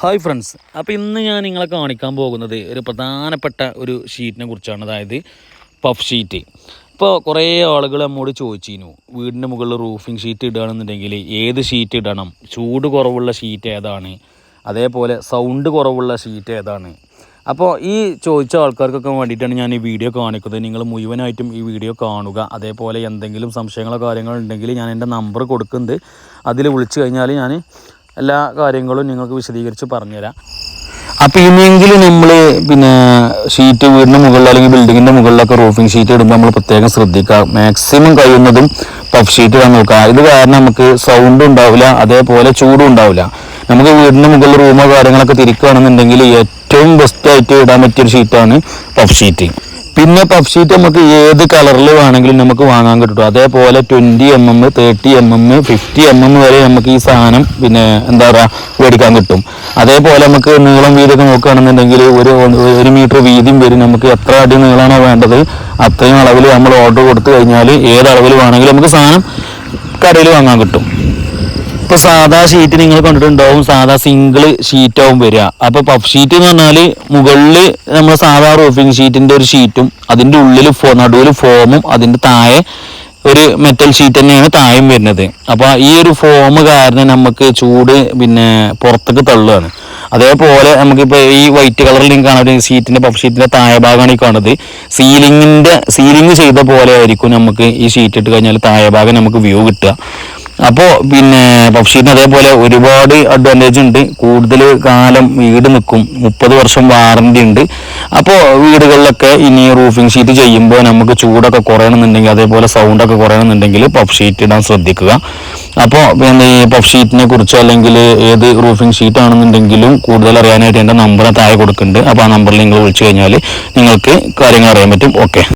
Hi friends അപ്പോൾ ഇന്ന് ഞാൻ നിങ്ങളെ കാണിക്കാൻ പോകുന്നത് ഒരു പ്രധാനപ്പെട്ട ഒരു ഷീറ്റിനെ കുറിച്ചാണ്. അതായത് പഫ് ഷീറ്റ് ഇപ്പോൾ കുറേ ആളുകൾ നമ്മോട് ചോദിച്ചിരുന്നു വീടിന്റെ മുകളിൽ റൂഫിംഗ് ഷീറ്റ് ഇടുകയാണെന്നുണ്ടെങ്കിൽ ഏത് ഷീറ്റ് ഇടണം? ചൂട് കുറവുള്ള ഷീറ്റ് ഏതാണ്? അതേപോലെ സൗണ്ട് കുറവുള്ള ഷീറ്റ് ഏതാണ്? അപ്പോൾ ഈ ചോദിച്ച ആൾക്കാർക്കൊക്കെ വേണ്ടിയിട്ടാണ് ഞാൻ ഈ വീഡിയോ കാണിക്കുന്നത്. നിങ്ങൾ മുഴുവനായിട്ടും ഈ വീഡിയോ കാണുക. അതേപോലെ എന്തെങ്കിലും സംശയങ്ങളോ കാര്യങ്ങളോ ഉണ്ടെങ്കിൽ ഞാൻ എന്റെ നമ്പർ കൊടുക്കുന്നുണ്ട്. അതിൽ വിളിച്ചു കഴിഞ്ഞാൽ ഞാൻ എല്ലാ കാര്യങ്ങളും നിങ്ങൾക്ക് വിശദീകരിച്ച് പറഞ്ഞുതരാം. അപ്പോൾ ഇനിയെങ്കിലും നമ്മൾ പിന്നെ ഷീറ്റ് വീടിന്റെ മുകളിൽ അല്ലെങ്കിൽ ബിൽഡിങ്ങിന്റെ മുകളിലൊക്കെ റൂഫിംഗ് ഷീറ്റ് ഇടുമ്പോൾ നമ്മൾ പ്രത്യേകം ശ്രദ്ധിക്കുക. മാക്സിമം കഴിയുന്നതും പഫ് ഷീറ്റ് ഇടാൻ നോക്കുക. ഇത് കാരണം നമുക്ക് സൗണ്ട് ഉണ്ടാവില്ല അതേപോലെ ചൂടും ഉണ്ടാവില്ല. നമുക്ക് വീടിന്റെ മുകളിൽ റൂമോ കാര്യങ്ങളൊക്കെ തിരിക്കുകയാണെന്നുണ്ടെങ്കിൽ ഏറ്റവും ബെസ്റ്റ് ആയിട്ട് ഇടാൻ പറ്റിയൊരു ഷീറ്റാണ് പഫ് ഷീറ്റ് പിന്നെ പഫ് ഷീറ്റ് നമുക്ക് ഏത് കളറിൽ വേണമെങ്കിലും നമുക്ക് വാങ്ങാൻ കിട്ടും. അതേപോലെ twenty M M thirty M M fifty M M വരെ നമുക്ക് ഈ സാധനം പിന്നെ എന്താ പറയുക മേടിക്കാൻ കിട്ടും. അതേപോലെ നമുക്ക് നീളം വീതിയൊക്കെ നോക്കുകയാണെന്നുണ്ടെങ്കിൽ ഒരു ഒരു മീറ്റർ വീതിയും വരും. നമുക്ക് എത്ര അടി നീളമാണോ വേണ്ടത് അത്രയും അളവിൽ നമ്മൾ ഓർഡർ കൊടുത്തു കഴിഞ്ഞാൽ ഏത് അളവിൽ വേണമെങ്കിലും നമുക്ക് സാധനം കടയിൽ വാങ്ങാൻ കിട്ടും. ഇപ്പൊ സാധാ ഷീറ്റ് നിങ്ങൾ കണ്ടിട്ടുണ്ടാവും സാധാ സിംഗിൾ ഷീറ്റ് ആവും വരിക. അപ്പൊ പഫ് ഷീറ്റ് എന്ന് പറഞ്ഞാൽ മുകളിൽ നമ്മൾ സാധാ റൂഫിംഗ് ഷീറ്റിന്റെ ഒരു ഷീറ്റും അതിന്റെ ഉള്ളിൽ ഫോ നടുവിൽ ഫോമും അതിന്റെ താഴെ ഒരു മെറ്റൽ ഷീറ്റ് തന്നെയാണ് താഴെയും വരുന്നത്. അപ്പൊ ഈ ഒരു ഫോം കാരണം നമുക്ക് ചൂട് പിന്നെ പുറത്തേക്ക് തള്ളുകയാണ്. അതേപോലെ നമുക്കിപ്പോൾ ഈ വൈറ്റ് കളറിൽ നിങ്ങൾക്ക് കാണാൻ ഷീറ്റിന്റെ പഫ് ഷീറ്റിന്റെ താഴെ ഭാഗമാണ് ഈ കാണുന്നത്. സീലിങ്ങിന്റെ സീലിംഗ് ചെയ്ത പോലെ ആയിരിക്കും നമുക്ക് ഈ ഷീറ്റ് ഇട്ട് കഴിഞ്ഞാൽ താഴെ ഭാഗം നമുക്ക് വ്യൂ കിട്ടുക. അപ്പോൾ പിന്നെ പഫ്ഷീറ്റിന് അതേപോലെ ഒരുപാട് അഡ്വാന്റേജ് ഉണ്ട്. കൂടുതൽ കാലം വീട് നിൽക്കും മുപ്പത് വർഷം വാറണ്ടി ഉണ്ട്. അപ്പോൾ വീടുകളിലൊക്കെ ഇനി റൂഫിംഗ് ഷീറ്റ് ചെയ്യുമ്പോൾ നമുക്ക് ചൂടൊക്കെ കുറയണമെന്നുണ്ടെങ്കിൽ അതേപോലെ സൗണ്ടൊക്കെ കുറയണമെന്നുണ്ടെങ്കിൽ പഫ് ഷീറ്റ് ഇടാൻ ശ്രദ്ധിക്കുക. അപ്പോൾ പിന്നെ ഈ പഫ് ഷീറ്റിനെ കുറിച്ചോ അല്ലെങ്കിൽ ഏത് റൂഫിംഗ് ഷീറ്റ് ആണെന്നുണ്ടെങ്കിലും കൂടുതൽ അറിയാനായിട്ട് എന്റെ നമ്പർ താഴെ കൊടുക്കുന്നുണ്ട്. അപ്പോൾ ആ നമ്പറിൽ നിങ്ങൾ വിളിച്ചു കഴിഞ്ഞാൽ നിങ്ങൾക്ക് കാര്യങ്ങൾ അറിയാൻ പറ്റും. ഓക്കെ